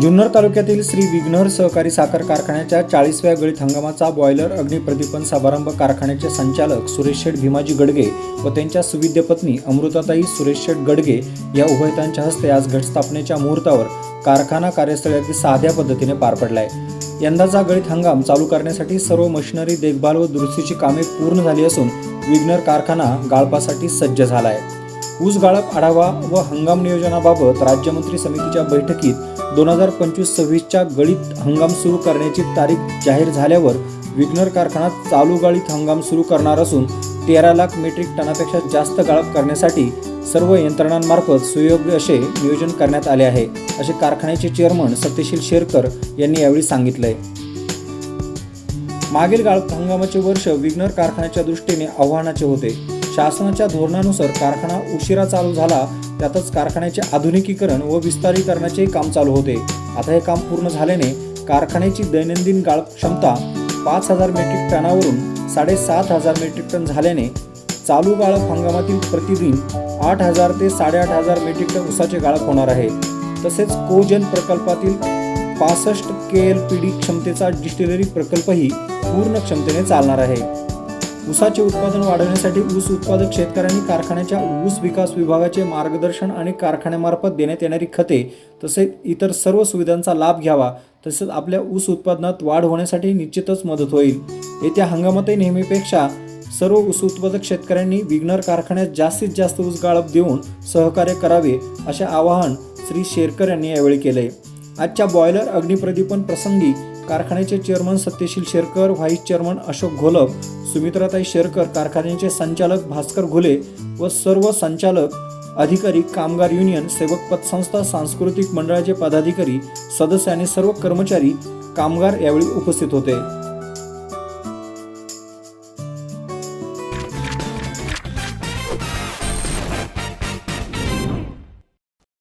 जुन्नर तालुक्यातील श्री विघ्नर सहकारी साखर कारखान्याच्या चाळीसव्या गळीत हंगामाचा बॉयलर अग्निप्रदीपन समारंभ कारखान्याचे संचालक सुरेश शेठ भीमाजी गडगे व त्यांच्या सुविद्य पत्नी अमृताताई सुरेश शेठ गडगे या उभयतांच्या हस्ते आज घटस्थापनेच्या मुहूर्तावर कारखाना कार्यस्थळ अगदी साध्या पद्धतीने पार पडलाय. यंदाचा गळीत हंगाम चालू करण्यासाठी सर्व मशिनरी देखभाल व दुरुस्तीची कामे पूर्ण झाली असून विघ्नर कारखाना गाळपासाठी सज्ज झाला आहे ऊस गाळप आढावा व हंगाम नियोजनाबाबत राज्यमंत्री समितीच्या बैठकीत दोन हजार पंचवीस सव्वीसच्या गळीत हंगाम सुरू करण्याची तारीख जाहीर झाल्यावर विघ्नर कारखाना चालू गाळीत हंगाम सुरू करणार असून तेरा लाख मेट्रिक टनापेक्षा जास्त गाळप करण्यासाठी सर्व यंत्रणांमार्फत सुयोग्य असे नियोजन करण्यात आले आहे असे कारखान्याचे चेअरमन सत्यशील शेरकर यांनी यावेळी सांगितलंय. मागील गाळप हंगामाचे वर्ष विघ्नर कारखान्याच्या दृष्टीने आव्हानाचे होते. शासनाच्या धोरणानुसार कारखाना उशिरा चालू झाला त्यातच कारखान्याचे आधुनिकीकरण व विस्तारीकरणाचे काम चालू होते. आता हे काम पूर्ण झाल्याने कारखान्याची दैनंदिन गाळप क्षमता पाच हजार मेट्रिक टनावरून साडेसात हजार मेट्रिक टन झाल्याने चालू गाळप हंगामातील प्रतिदिन आठ हजार ते साडेआठ हजार मेट्रिक टन ऊसाचे गाळप होणार आहे. तसेच कोजन प्रकल्पातील पासष्ट के एल पी डी क्षमतेचा डिस्टिलरी प्रकल्पही पूर्ण क्षमतेने चालणार आहे. ऊसाचे उत्पादन वाढवण्यासाठी ऊस उत्पादक शेतकऱ्यांनी कारखान्याच्या ऊस विकास विभागाचे मार्गदर्शन आणि कारखान्यामार्फत देण्यात येणारी खते तसेच इतर सर्व सुविधांचा लाभ घ्यावा तसेच आपल्या ऊस उत्पादनात वाढ होण्यासाठी निश्चितच मदत होईल. येत्या हंगामातही नेहमीपेक्षा सर्व ऊस उत्पादक शेतकऱ्यांनी विघ्नर कारखान्यात जास्तीत जास्त ऊस गाळप देऊन सहकार्य करावे असे आवाहन श्री शेरकर यांनी यावेळी केले. आजच्या बॉयलर अग्निप्रदीपन प्रसंगी कारखान्याचे chairman Satyasheel Sherkar vice chairman Ashok Gholap सुमित्राताई शेरकर कारखान्याचे संचालक भास्कर घुले व सर्व संचालक अधिकारी कामगार युनियन सेवक पतसंस्था सांस्कृतिक मंडळाचे पदाधिकारी सदस्य आणि सर्व कर्मचारी कामगार यावेळी उपस्थित होते.